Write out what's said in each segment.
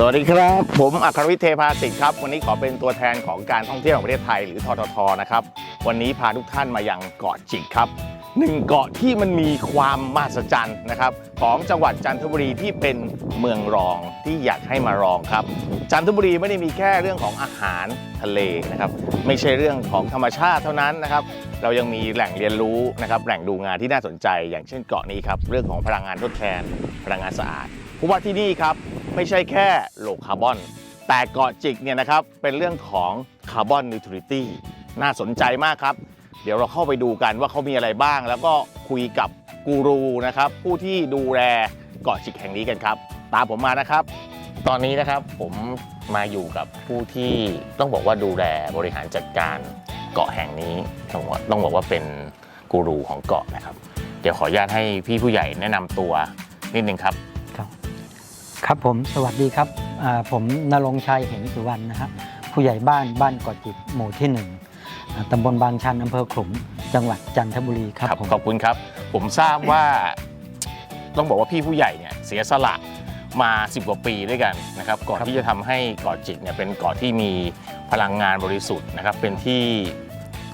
สวัสดีครับ ผมอัครวิทย์เทพาสิทธิ์ครับ วันนี้ขอเป็นตัวแทนของการท่องเที่ยวแห่งประเทศไทยหรือทททนะครับ วันนี้พาทุกท่านมายังเกาะจิกครับหนึ่งเกาะที่มันมีความมหัศจรรย์นะครับ ของจังหวัดจันทบุรีที่เป็นเมืองรองที่อยากให้มารองครับ จันทบุรีไม่ได้มีแค่เรื่องของอาหารทะเลนะครับ ไม่ใช่เรื่องของธรรมชาติเท่านั้นนะครับ เรายังมีแหล่งเรียนรู้นะครับแหล่งดูงานที่น่าสนใจ อย่างเช่นเกาะนี้ครับเรื่องของพลังงานทดแทนพลังงานสะอาด เพราะว่าที่นี่ครับไม่ใช่แค่โลคาร์บอน แต่เกาะจิกเนี่ยนะครับเป็นเรื่องของคาร์บอนนิวทริตี้น่าสนใจมากครับ เดี๋ยวเราเข้าไปดูกันว่าเขามีอะไรบ้าง แล้วก็คุยกับกูรูนะครับผู้ที่ดูแลเกาะจิกแห่งนี้กันครับ ตามผมมานะครับ ตอนนี้นะครับผมมาอยู่กับผู้ที่ต้องบอกว่าดูแลบริหารจัดการเกาะแห่งนี้ต้องบอกต้องบอกว่าเป็นกูรูของเกาะนะครับ เดี๋ยวขออนุญาตให้พี่ผู้ใหญ่แนะนำตัวนิดนึงครับ ครับครับผมสวัสดีครับอ่าผมนรงค์ชัยเหงสุวรรณนะฮะผู้ใหญ่บ้านบ้านเกาะจิกหมู่ที่หนึ่งอ่าตำบลบางชันอำเภอขลุงจังหวัดจันทบุรีครับผมขอบคุณครับ ผมทราบว่าต้องบอกว่าพี่ผู้ใหญ่เนี่ยเสียสละมา 10 กว่าปีด้วยกันนะครับก่อนที่จะทำให้เกาะจิกเนี่ยเป็นเกาะที่มีพลังงานบริสุทธิ์นะครับเป็นที่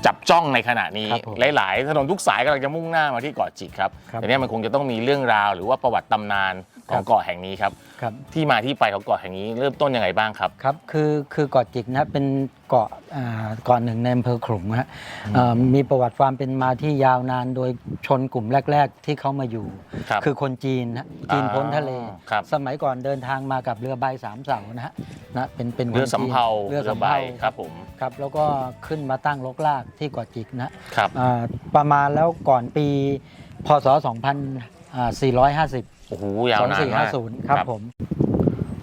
จับจ้องในขณะนี้ ครับผมหลาย ๆ ถนนทุกสายกำลังจะมุ่งหน้ามาที่เกาะจิกครับครับแต่เนี้มันคงจะต้องมีเรื่องราวหรือว่าประวัติตำนานขอครังบ เกาะแห่งนี้ครับ ครับ ที่มาที่ไปของเกาะแห่งนี้เริ่มต้นยังไงบ้างครับ ครับ คือ คือเกาะจิกนะ เป็นเกาะอ่าเกาะหนึ่งในอำเภอขลุงนะฮะเอ่อมีประวัติความเป็นมาที่ยาวนานโดยชนกลุ่มแรก ๆ ที่เขามาอยู่ครับคือคนจีนนะจีนพ้นทะเลครับสมัยก่อนเดินทางมากับเรือใบสามเสานะฮะนะเป็นเป็นคนเรือสำเภาจีนเรือสำใบเภาครับผมครับแล้วก็ขึ้นมาตั้งรกรากที่เกาะจิกนะครับอ่าประมาณแล้วก่อนปีพศ 2450 โอ้โห ยาวนานมาก2450 ครับผม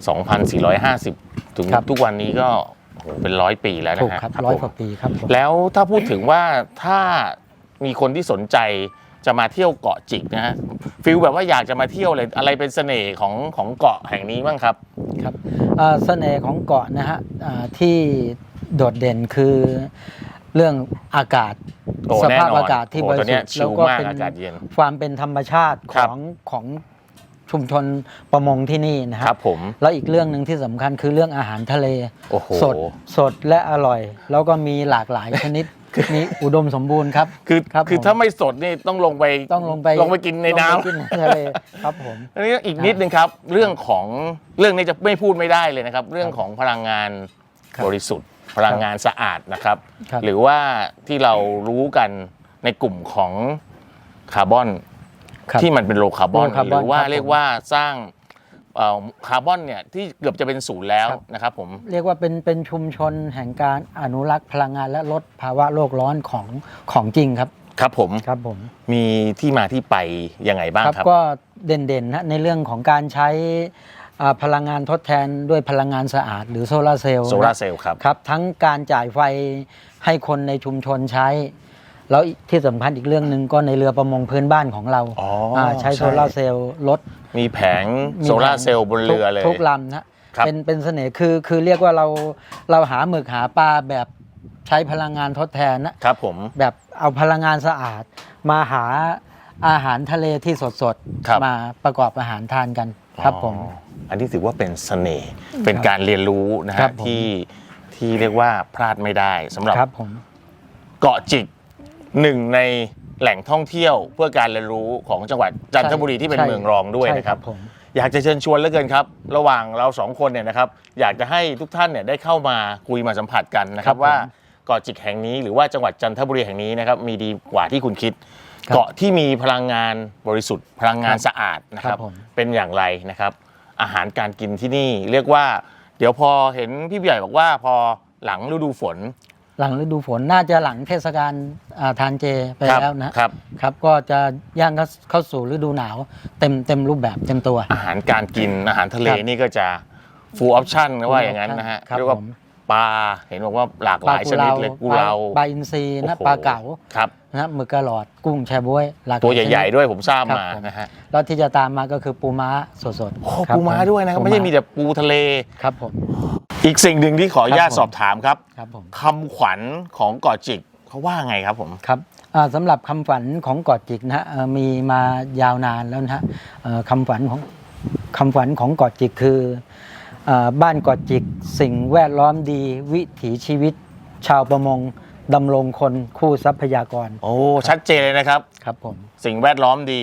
2,450 ถึงครับทุกวันนี้ก็ โอ้โหเป็นร้อยปีแล้วนะถูกฮะครับครับร้อยผมกว่าปีครับผมแล้วถ้าพูดถึงว่าถ้ามีคนที่สนใจจะมาเที่ยวเกาะจิกนะฮะฟิลแบบว่าอยากจะมาเที่ยวเลยอะไรเป็นเสน่ห์ของของเกาะแห่งนี้บ้างครับครับอ่าเสน่ห์ของเกาะนะฮะอ่าที่โดดเด่นคือเรื่องอากาศโอ้สแน่ภาพนอนอากาศที่โอ้บริตัวเนี้สุยทธิ์ชิแล้วลก็มากเป็นอากาศเย็นความเป็นธรรมชาติคขรับ องของ ชุมชนประมงที่นี่นะคฮะรับผม แล้วอีกเรื่องหนึ่งที่สำคัญคือเรื่องอาหารทะเล โอ้โห สดสดและอร่อย แล้วก็มีหลากหลายชนิด มีอุดมสมบูรณ์ครับ คือครับคือผม ถ้าไม่สดนี่ต้องลงไปต้องลงไปลงไปกินในน้ำลงไปกินในทะเลครับผมอันนี้อีกนิดนึงครับ เรื่องของเรื่องนี้จะไม่พูดไม่ได้เลยนะครับ เรื่องของพลังงานครับบริสุทธิ์ พลังงานสะอาดนะครับ ครับ หรือว่าที่เรารู้กันในกลุ่มของคาร์บอน ครับที่มันเป็นโลคาร์บอนโลคาร์หบอนรือว่าครับผม เรียกว่าสร้างเอ่อคาร์บอนเนี่ยที่เกือบจะเป็นศูนย์แล้วครับนะครับผมเรียกว่าเป็นเป็นชุมชนแห่งการอนุรักษ์พลังงานและลดภาวะโลกร้อนของของจริงครับครับผมครับผม มีที่มาที่ไปยังไงบ้างครับ ก็เด่นๆนะในเรื่องของการใช้อ่าพลังงานทดแทนด้วยพลังงานสะอาดหรือโซลาร์เซลล์โซลาร์เซลล์ครับ ครับ ทั้งการจ่ายไฟให้คนในชุมชนใช้ แล้วอีกที่สำคัญอีกเรื่องหนึ่งก็ในเรือประมงพื้นบ้านของเราอ๋ออ่าใช้ใช่ โซลาร์เซลล์ลด มีแผงมีโซลาร์เซลล์บนเรือเลย ทุกทุกลำนะครับเป็นเป็นเสน่ห์คือคือเรียกว่าเราเราหาหมึกหาปลาแบบใช้พลังงานทดแทนนะครับผม แบบเอาพลังงานสะอาด มาหาอาหารทะเลที่สดสดๆครับ มาประกอบอาหารทานกันครับผม อ๋ออันนี้ถือว่าเป็นเสน่ห์เป็นการเรียนรู้นะครัฮะบผม ที่ที่เรียกว่าพลาดไม่ได้สำหรับครับผม เกาะจิก หนึ่งในแหล่งท่องเที่ยวเพื่อการเรียนรู้ของจังหวัดจันทบุรีที่เป็นใช่เมืองรองด้วยใช่นะครับ ผม อยากจะเชิญชวนเหลือเกินครับ ระหว่างเราสองคนเนี่ยนะครับ อยากจะให้ทุกท่านเนี่ยได้เข้ามาคุยมาสัมผัสกันนะครับครับผมว่าเกาะจิกแห่งนี้หรือว่าจังหวัดจันทบุรีแห่งนี้นะครับมีดีกว่าที่คุณคิด ครับเกาะที่มีพลังงานบริสุทธิ์ พลังงานครับสะอาดนะคครัรับบ ผมเป็นอย่างไรนะครับ อาหารการกินที่นี่เรียกว่า เดี๋ยวพอเห็นพี่ใหญ่บอกว่าพอหลังฤดูฝน หลังฤดูฝนน่าจะหลังเทศกาลอ่าทานเจไปครับแล้วนะครับ ครับก็จะย่างเข้าเข้าสู่ฤดูหนาว เต็มเต็มรูปแบบเต็มตัว อาหารการกินอาหารทะเลครับนี่ก็จะ full option นะว่า full อย่างนั้นนะฮะครับเรียกว่าผม ปลาเห็นบอกว่าหลากหลายชนิดเลยกุเลาปลาอินทรีนะโอ้โหปลาเก๋าครับ นะหมึกกระหลอดกุ้งแชบ๊วยหลากลายตัวใหญ่ชนิดๆด้วยผมทราบครับมาผม นะฮะแล้วที่จะตามมาก็คือปูม้าสดโอ้ๆครับปูม้าผด้วยนะครับปูไม่ใช่มีแต่ปูทะเล ครับผม อีกสิ่งหนึ่งที่ขออนุญาตครับผมสอบถามครับครับผม คำขวัญของเกาะจิกเขาว่าไงครับผม ครับอ่าสำหรับคำฝันของเกาะจิกนะฮะเอ่อมีมายาวนานแล้วนะฮะเอ่อคำฝันของคำฝันของเกาะจิกคืออ่าบ้านเกาะจิกสิ่งแวดล้อมดีวิถีชีวิต ชาวประมงดำรงคนคู่ทรัพยากรโอ้ ชัดเจนเลยนะครับ ครับผม สิ่งแวดล้อมดี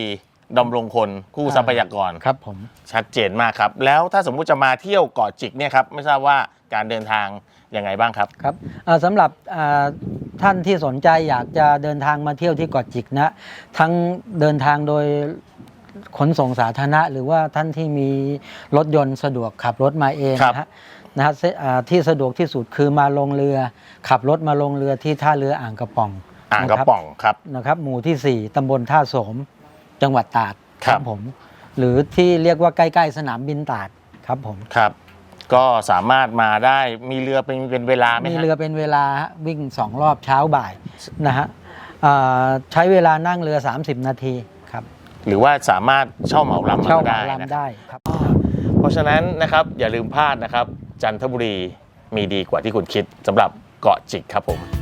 ดำรงคนคู่ทรัพยากร ครับผม ชัดเจนมากครับ แล้วถ้าสมมุติจะมาเที่ยวเกาะจิกเนี่ยครับไม่ทราบว่าการเดินทางยังไงบ้างครับ ครับอ่าสำหรับอ่าท่านที่สนใจอยากจะเดินทางมาเที่ยวที่เกาะจิกนะ ทั้งเดินทางโดยขนส่งสาธารณะ หรือว่าท่านที่มีรถยนต์สะดวกขับรถมาเองครับ นะฮะนะฮะเสอ่าที่สะดวกที่สุดคือมาลงเรือ ขับรถมาลงเรือที่ท่าเรืออ่างกระป๋องอ่างกระนคบป๋องครับ นะครับหมู่ที่ 4 ตำบลท่าโสม จังหวัดตราดครับ ผม หรือที่เรียกว่าใกล้ๆสนามบินตราดครับผม ครับ ก็สามารถมาได้มีเรือเป็นเป็นเวลาไหมมีฮะ เรือเป็นเวลาฮะวิ่งสองรอบเช้าบ่ายนะฮะอ่าใช้เวลานั่งเรือ 30 นาทีครับหรือว่าสามารถเช่าเหมาลำเช่าก็เหมาได้นะลำได้ครับ เพราะฉะนั้นนะครับอย่าลืมพลาดนะครับ จันทบุรีมีดีกว่าที่คุณคิดสำหรับเกาะจิกครับผม